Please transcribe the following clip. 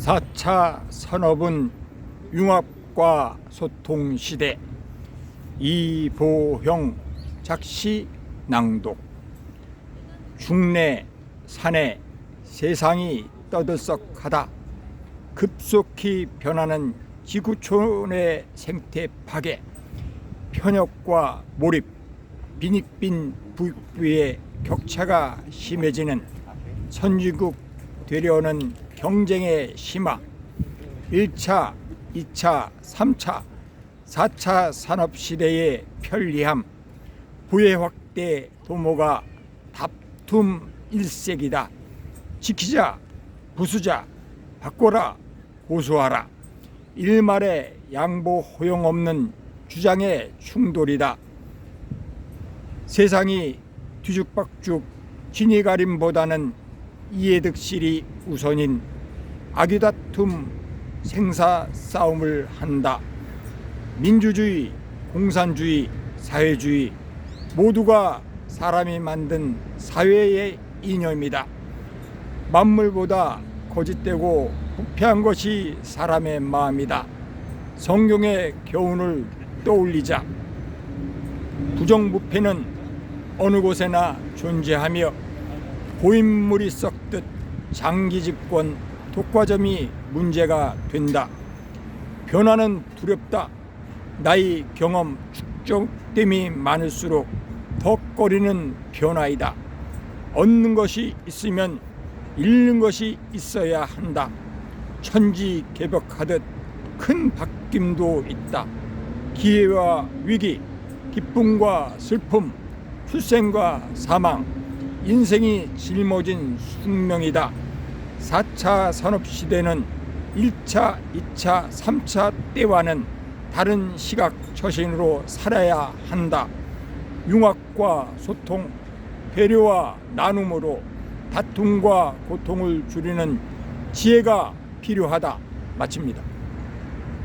4차 산업은 융합과 소통 시대. 이보형 작시 낭독. 중내 산에 세상이 떠들썩하다. 급속히 변하는 지구촌의 생태 파괴. 편협과 몰입 빈익빈 부의 격차가 심해지는 선진국 되려는 경쟁의 심화 1차, 2차, 3차, 4차 산업 시대의 편리함 부의 확대 도모가 다툼 일색이다. 지키자, 부수자, 바꿔라, 고수하라. 일말의 양보 호용 없는 주장의 충돌이다. 세상이 뒤죽박죽 진이가림보다는 이해득실이 우선인 악유다툼 생사 싸움을 한다. 민주주의, 공산주의, 사회주의 모두가 사람이 만든 사회의 이념이다. 만물보다 거짓되고 부패한 것이 사람의 마음이다. 성경의 교훈을 떠올리자. 부정부패는 어느 곳에나 존재하며 고인물이 썩듯 장기 집권 독과점이 문제가 된다. 변화는 두렵다. 나이 경험 축적됨이 많을수록 더 꺼리는 변화이다. 얻는 것이 있으면 잃는 것이 있어야 한다. 천지 개벽하듯 큰 바뀜도 있다. 기회와 위기, 기쁨과 슬픔, 출생과 사망, 인생이 짊어진 숙명이다. 4차 산업시대는 1차, 2차, 3차 때와는 다른 시각 처신으로 살아야 한다. 융합과 소통, 배려와 나눔으로 다툼과 고통을 줄이는 지혜가 필요하다. 마칩니다.